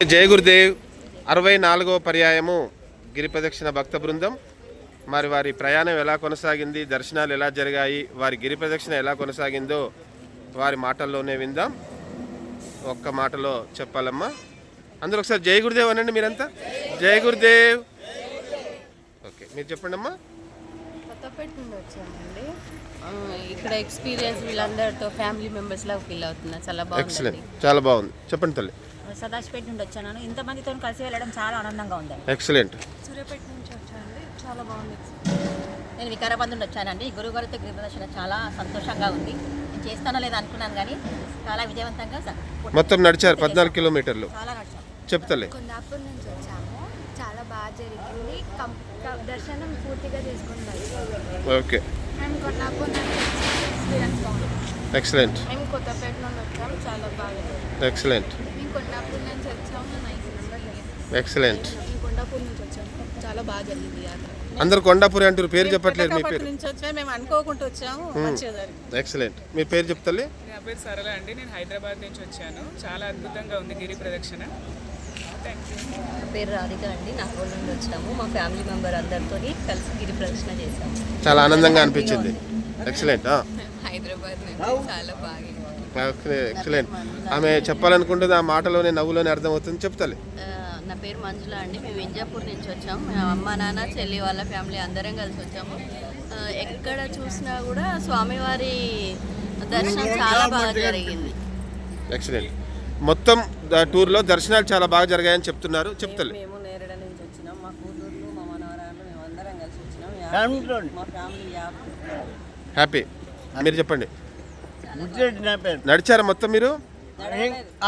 జయ గురుదేవ్ అరవై నాలుగవ పర్యాయము గిరి ప్రదక్షిణ భక్త బృందం. మరి వారి ప్రయాణం ఎలా కొనసాగింది దర్శనాలు ఎలా జరిగాయి వారి గిరి ప్రదక్షిణ ఎలా కొనసాగిందో వారి మాటల్లోనే విందాం. ఒక్క మాటలో చెప్పాలమ్మా. అందరూ ఒకసారి జయ గురుదేవ్ అనండి మీరంతా. జయ గురుదేవ్ ఓకే మీరు చెప్పండి అమ్మా కొత్తపేట నుండి వచ్చామండి. ఆ, ఇక్కడ ఎక్స్పీరియన్స్ వీళ్ళందరితో ఫ్యామిలీ మెంబర్స్ లాగా ఫీల్ అవుతున్నా. చాలా బాగుంది చాలా బాగుంది. చెప్పండి తల్లి. సదాశిపేట నుండి వచ్చాను. ఇంతమందితో కలిసి వెళ్ళడం చాలా ఆనందంగా ఉంది. ఎక్సలెంట్. సూర్యాపేట నుంచి వచ్చానండి చాలా బాగుంది నేను వికారాబాద్ నుండి వచ్చానండి. గురుగారితో గిరి ప్రదర్శన చాలా సంతోషంగా ఉంది. నేను చేస్తానో లేదో అనుకున్నాను కానీ చాలా విజయవంతంగా మొత్తం నడిచారు పద్నాలుగు కిలోమీటర్లు. చాలా నడిచాం. చెప్తలే. కొండాపూర్ నుంచి వచ్చాము. చాలా బాగా జరిగింది. దర్శనం పూర్తిగా చేసుకుని ఓకే. మేము కొండాపూర్ నుంచి ఎక్స్పీరియన్స్ బాగుంది. ఎక్సలెంట్. మేము కొత్తపేట నుండి వచ్చాము. చాలా బాగా ఎక్సలెంట్. కొండాపూర్ నుంచి వచ్చాము ఎక్సలెంట్. కొండాపూర్ నుంచి వచ్చాము. చాలా బాగా జరిగింది యాత్ర. అందరు కొండాపురి అంటారు పేరు చెప్పట్లేదు మీ పేరు. నుంచి వచ్చా మేము అనుకోకుండా వచ్చాము ఎక్సలెంట్. మీ పేరు చెప్తలే నా పేరు సరళ అండి నేను హైదరాబాద్ నుంచి వచ్చాను. చాలా అద్భుతంగా ఉంది గిరి ప్రదక్షిణ. థ్యాంక్ యూ నా పేరు రాధిక అండి నాగోల్ నుండి వచ్చినాము మా ఫ్యామిలీ మెంబర్ అందరితో కలిసి గిరి ప్రదక్షిణ చేసాము చాలా ఆనందంగా అనిపించింది. ఎక్సలెంట్ హైదరాబాద్ నుంచి చాలా బాగా ఎక్సలెంట్. ఆమె చెప్పాలనుకుంటుంది ఆ మాటలోనే నవ్వులోనే అర్థమవుతుంది. చెప్తలే. నా పేరు మంజుల అండి. మేము వింజాపూర్ నుంచి వచ్చాము. మా అమ్మ నాన్న చెల్లి వాళ్ళ ఫ్యామిలీ అందరం కలిసి వచ్చాము. ఎక్కడ చూసినా కూడా స్వామివారి దర్శనం చాలా బాగా జరిగింది. ఎక్సలెంట్. మొత్తం టూర్లో దర్శనాలు చాలా బాగా జరిగాయని చెప్తున్నారు. చెప్తలే. మేము నేరడ నుంచి వచ్చినాం. మా కూతుర్లు మా మనవరాలు మేము అందరం కలిసి వచ్చినాం. మా ఫ్యామిలీ హ్యాపీ. మీరు చెప్పండి. ముచ్చటి నా పేరు. నడిచారా మొత్తం మీరు?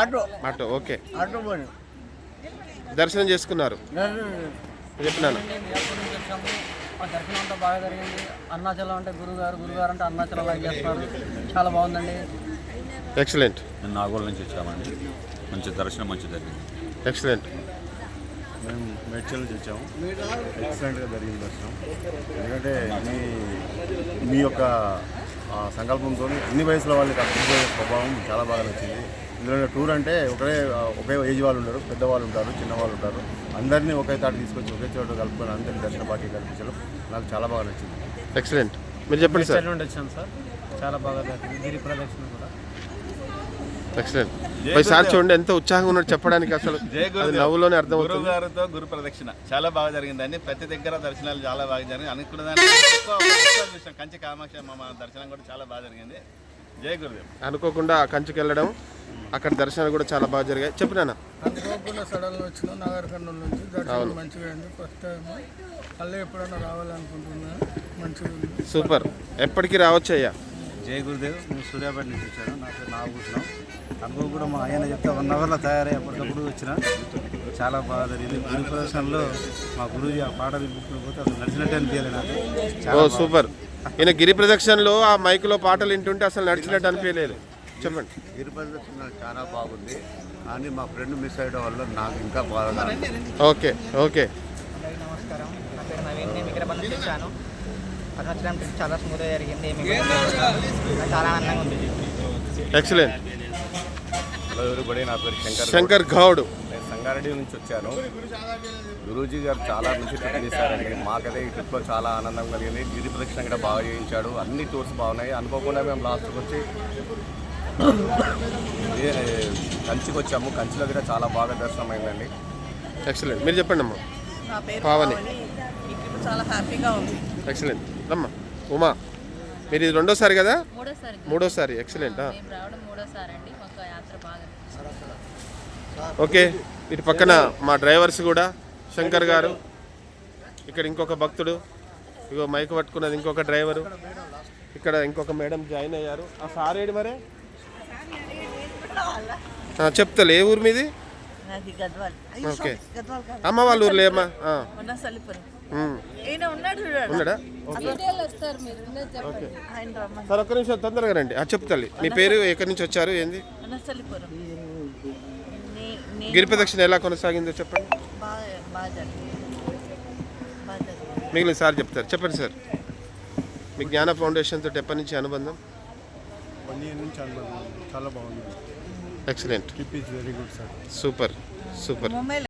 ఆటో. Auto okay. ఆటో దర్శనం చేసుకున్నారు. చెప్పినాను మా దర్శనం. అంతా బాగా జరిగింది అరుణాచలం అంటే గురుగారు గురుగారు అంటే అరుణాచలం లాగా చేస్తున్నారు చాలా బాగుందండి ఎక్సలెంట్. మేము నాగోల్ నుంచి వచ్చామండి. మంచి దర్శనం మంచి జరిగింది. ఎక్సలెంట్. మేము మేడ్చల్ నుంచి వచ్చాము. ఎక్సలెంట్గా జరిగింది దర్శనం. ఎందుకంటే మీ మీ యొక్క సంకల్పంతో అన్ని వయసుల వాళ్ళకి అభివృద్ధి స్వభావం చాలా బాగా నచ్చింది. ఇందులో టూర్ అంటే ఒకే ఒకే ఏజ్ వాళ్ళు ఉంటారు పెద్దవాళ్ళు ఉంటారు చిన్నవాళ్ళు ఉంటారు. అందరినీ ఒకే తాటి తీసుకొచ్చి ఒకే చోట కలుపుకొని అందరినీ దర్శన పార్టీ కల్పించడం నాకు చాలా బాగా నచ్చింది. ఎక్సలెంట్ మీరు చెప్పండి సార్. నుండి వచ్చాం సార్. చాలా బాగా జరిగింది. గిరి ప్రదక్షిణ కూడా. ఎక్సలెంట్ సార్ చూడండి ఎంత ఉత్సాహంగా ఉన్నాడు చెప్పడానికి అసలు. అది నవ్వులోనే అర్థమవుతుంది. గురువు గారితో గురు ప్రదక్షిణ. చాలా బాగా జరిగిందండి ప్రతి దగ్గర దర్శనాలు చాలా బాగా జరిగింది. అనుకున్న చూసాం. కంచి కామాక్షి అమ్మ దర్శనం కూడా చాలా బాగా జరిగింది. జై గురుదేవ్. అనుకోకుండా కంచుకి వెళ్ళడం అక్కడ దర్శనాలు కూడా చాలా బాగా జరిగాయి. చెప్పు నాన్న. అనుకోకుండా సడన్ వచ్చినాం. నాగర్ కర్నూలు నుంచి. దర్శనం మంచిగా అయింది. ఫస్ట్ టైం మళ్ళీ ఎప్పుడైనా రావాలనుకుంటున్నా. మంచిగా ఉంది. సూపర్. ఎప్పటికీ రావచ్చు అయ్యా జై గురుదేవ్ నేను సూర్యాపేట నుంచి వచ్చాను. నా పేరు నాగభూషణం. అనుకో కూడా మా ఆయన చెప్తే వన్ అవర్లో తయారై అప్పటికప్పుడు వచ్చిన. చాలా బాగా జరిగింది. గురు ప్రదర్శనలో మా గురుజీ ఆ పాట వినిపించకపోతే అసలు నడిచినట్టే అనిపించాలి నాకు. ఓ చాలా సూపర్. ఈయన గిరి ప్రదక్షిణలో ఆ మైక్లో పాటలు వింటుంటే అసలు నడిచినట్టు అనిపించలేదు. చెప్పండి. గిరి ప్రదర్శన చాలా బాగుంది. కానీ మా ఫ్రెండ్ మిస్ అయ్యడం వల్ల నాకు ఇంకా బాగా ఓకే ఓకే. నమస్కారం. నా పేరు నవీన్. నేను వికారాబాద్ నుంచి వచ్చాను. అరుణాచలం ట్రిప్ చాలా స్మూత్గా జరిగింది చాలా ఆనందంగా ఉంది. ఎక్సలెంట్ హలో ఎవరిబడి? నా పేరు శంకర్ శంకర్ గౌడ్. నేను సంగారెడ్డి నుంచి వచ్చాను. గురూజీ గారు చాలా మంచి ట్రిప్ చేశారండి మాకైతే ఈ ట్రిప్లో చాలా ఆనందం కలిగింది. గిరి ప్రదక్షిణ కూడా బాగా చేయించాడు. అన్ని టూర్స్ బాగున్నాయి. అనుకోకుండా మేము లాస్ట్కి వచ్చి కంచికి వచ్చాము. కంచిలో కూడా చాలా బాగా దర్శనం అయిందండి. ఎక్సలెంట్ మీరు చెప్పండి అమ్మా పావని. ఈ ట్రిప్ చాలా హ్యాపీగా ఉంది. ఎక్సలెంట్ రమ్మా ఉమా మీరు ఇది రెండోసారి కదా? మూడోసారి ఎక్సలెంట్. ఓకే ఇటు పక్కన మా డ్రైవర్స్ కూడా శంకర్ గారు ఇక్కడ ఇంకొక భక్తుడు ఇగో మైక్ పట్టుకున్నది ఇంకొక డ్రైవరు ఇక్కడ ఇంకొక మేడం జాయిన్ అయ్యారు. ఆ సార్ ఏడు మరే? ఆ, చెప్తలే ఏ ఊరు మీది? అది గద్వాల్. ఓకే. గద్వాల్ కాదు. అమ్మ వాళ్ళ ఊర్లో ఏమ్మా? ఉన్నాడు సార్ ఒక్క నిమిషం తొందరగా రండి. ఆ చెప్తాలి మీ పేరు ఎక్కడి నుంచి వచ్చారు? ఏంది? గిరి ప్రదక్షిణ ఎలా కొనసాగిందో చెప్పండి. మిగిలిన సార్ చెప్తారు. చెప్పండి సార్. మీ జ్ఞాన ఫౌండేషన్ తోటి ఎప్పటి నుంచి అనుబంధం? వన్ ఇయర్ నుంచి అనుభవం చాలా బాగుంది. Excellent. Very good sir. Super. Super.